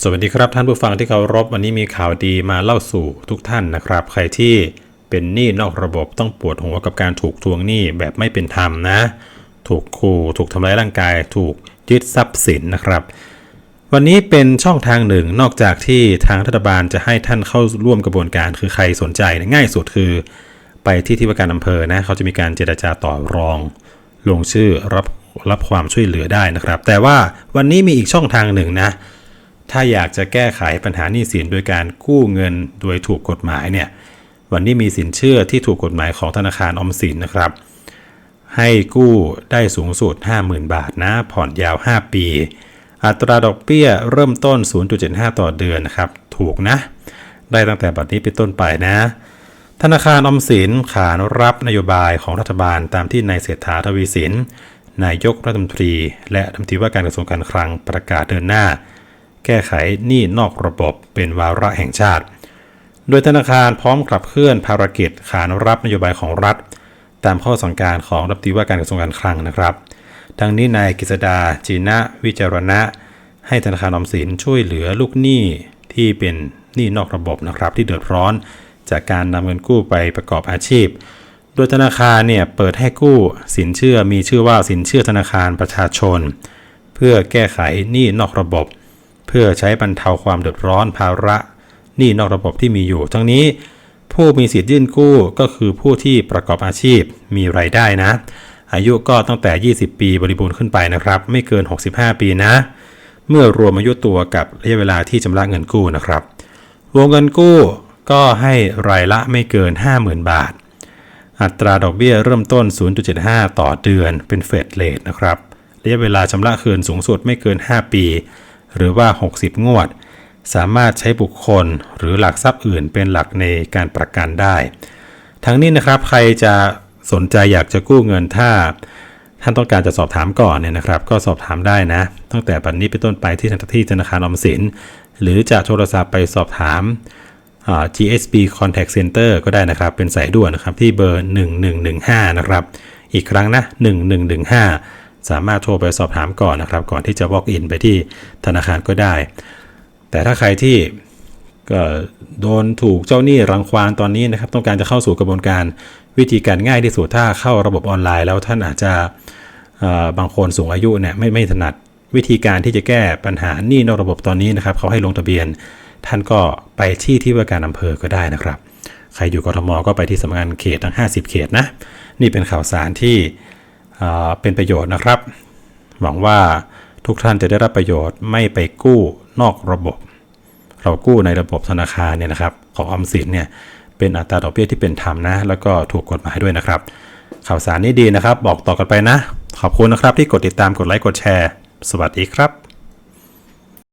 สวัสดีครับท่านผู้ฟังที่เคารพวันนี้มีข่าวดีมาเล่าสู่ทุกท่านนะครับ ใครที่เป็นหนี้นอกระบบต้องปวดหัวกับการถูกทวงหนี้แบบไม่เป็นธรรมนะ ถูกขู่ถูกทำร้ายร่างกาย ถูกยึดทรัพย์สินนะครับ วันนี้เป็นช่องทางหนึ่งนอกจากที่ทางรัฐบาลจะให้ท่านเข้าร่วมกระบวนการคือใครสนใจง่ายสุดคือ ไปที่ที่ว่าการอำเภอนะเขาจะมีการเจรจาต่อรอง ลงชื่อรับรับความช่วยเหลือได้นะครับ แต่ว่าวันนี้มีอีกช่องทางหนึ่งนะ ถ้าอยากจะแก้ไขปัญหาหนี้สินโดยการกู้เงินโดยถูกกฎหมายเนี่ยวันนี้มีสินเชื่อที่ถูกกฎหมายของธนาคารอมสินนะครับ ให้กู้ได้สูงสุด 50,000 บาทนะ ผ่อนยาว 5 ปี อัตราดอกเบี้ยเริ่มต้น 0.75 ต่อเดือนนะครับ ถูกนะ ได้ตั้งแต่บัดนี้เป็นต้นไปนะ ธนาคารออมสินขานรับนโยบายของรัฐบาลตามที่นายเศรษฐาทวีสินนายกรัฐมนตรี และรัฐมนตรีว่าการกระทรวงการคลังประกาศเดินหน้า แก้ไขหนี้นอกระบบเป็นวาระแห่งชาติ โดยธนาคารพร้อมขับเคลื่อนภารกิจขานรับนโยบายของรัฐ ตามข้อสั่งการของรัฐมนตรีว่าการกระทรวงการคลังนะครับทั้งนี้นายกฤษดาจีนะวิจารณะ ให้ธนาคารออมสินช่วยเหลือลูกหนี้ที่เป็นหนี้นอกระบบนะครับที่เดือดร้อน จากการนำเงินกู้ไปประกอบอาชีพ โดยธนาคารเนี่ยเปิดให้กู้สินเชื่อมีชื่อว่าสินเชื่อธนาคารประชาชน เพื่อแก้ไขหนี้นอกระบบ เพื่อใช้บรรเทาความเดือดร้อนภาระหนี้นอกระบบที่มีอยู่ ทั้งนี้ผู้มีสิทธิ์ยื่นกู้ก็คือผู้ที่ประกอบอาชีพมีไรายได้นะ อายุก็ตั้งแต่ 20 ปีบริบูรณ์ขึ้นไปนะครับ ไม่เกิน 65 ปีนะ เมื่อรวมอายุตัวกับระยะเวลาที่ชำระเงินกู้นะครับ วงเงินกู้ก็ให้รายละไม่เกิน 50,000 บาท อัตราดอกเบี้ยเริ่มต้น 0.75 ต่อเดือนเป็นเฟดเลทนะครับ ระยะเวลาชำระคืนสูงสุดไม่เกิน 5 ปี หรือว่า 60 งวด สามารถใช้บุคคลหรือหลักทรัพย์อื่นเป็นหลักในการประกันได้ ทั้งนี้นะครับใครจะสนใจอยากจะกู้เงินถ้าท่านต้องการจะสอบถามก่อนเนี่ยนะครับ ก็สอบถามได้นะ ตั้งแต่บัดนนี้เป็นต้นไปที่ที่ธนาคารออมสิน หรือจะโทรศัพท์ไปสอบถามา GSB Contact Center ก็ได้นะครับ เป็นสายด่วนนะครับที่เบอร์ 1115 นะครับ อีกครั้งนะ 1115 สามารถโทรไปสอบถามก่อนนะครับ ก่อนที่จะ walk in ไปที่ธนาคารก็ได้ แต่ถ้าใครที่ก็โดนถูกเจ้าหนี้รังควานตอนนี้นะครับ ต้องการจะเข้าสู่กระบวนการวิธีการง่ายที่สุดถ้าเข้าระบบออนไลน์ แล้วท่านอาจจะบางคนสูงอายุเนี่ยไม่ไม่ถนัดวิธีการที่จะแก้ปัญหาหนี้นอกระบบตอนนี้นะครับเขาให้ลงทะเบียน ท่านก็ไปที่ที่ว่าการอำเภอก็ได้นะครับ ใครอยู่กรทมก็ไปที่สำนักงานเขตทั้ง 50 เขตนะ นี่เป็นข่าวสารที่ เป็นประโยชน์นะครับ หวังว่าทุกท่านจะได้รับประโยชน์ไม่ไปกู้นอกระบบ เรากู้ในระบบธนาคารเนี่ยนะครับ ของออมสินเนี่ยเป็นอัตราดอกเบี้ยที่เป็นธรรมนะ แล้วก็ถูกกฎหมายด้วยนะครับ ข่าวสารนี้ดีนะครับ บอกต่อกันไปนะ ขอบคุณนะครับที่กดติดตามกดไลค์กดแชร์ สวัสดีครับ